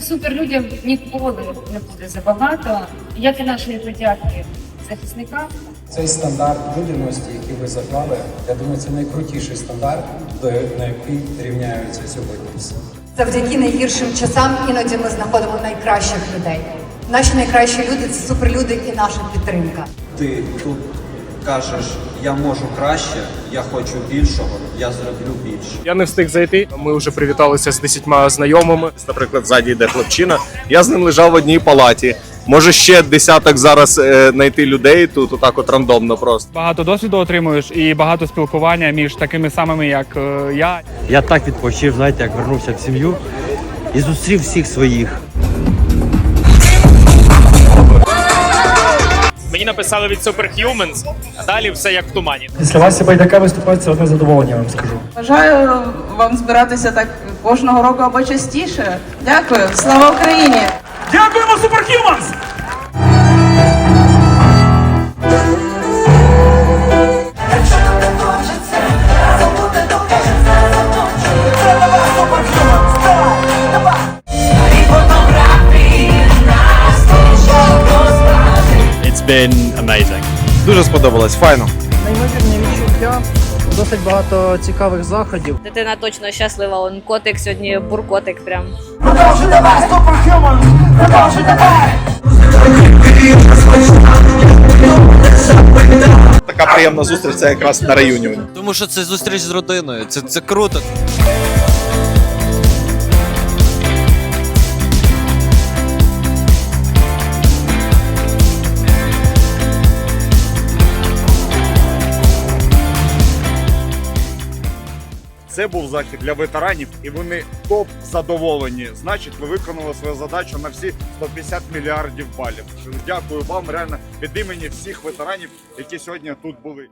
суперлюдям ніколи не буде забагато, як і нашої подяки захисникам. Цей стандарт людяності, який ви заклали, я думаю, це найкрутіший стандарт, до- на який рівняються сьогодні всі. Завдяки найгіршим часам іноді ми знаходимо найкращих людей. Наші найкращі люди це суперлюди і наша підтримка. Ти тут кажеш, я можу краще, я хочу більшого, я зроблю більше. Я не встиг зайти. Ми вже привіталися з десятьма знайомими. Наприклад, ззаді йде хлопчина. Я з ним лежав в одній палаті. Може ще десяток зараз е, знайти людей тут, отак от рандомно просто. Багато досвіду отримуєш і багато спілкування між такими самими, як е, я. Я так відпочив, знаєте, як вернувся в сім'ю і зустрів всіх своїх. Мені написали від Superhumans, а далі все як в тумані. Після Васі Байдака виступати це одне задоволення, я вам скажу. Бажаю вам збиратися так кожного року або частіше. Дякую, слава Україні! Been amazing. Дуже сподобалось, файно. Неймовірні відчуття, досить багато цікавих заходів. Дитина точно щаслива. Он котик сьогодні буркотик прям. Така приємна зустріч, це якраз на реюніоні. Тому що це зустріч з родиною, це, це круто. Це був захід для ветеранів, і вони топ задоволені. Значить, ви виконали свою задачу на всі 150 мільярдів балів. Дякую вам реально від імені всіх ветеранів, які сьогодні тут були.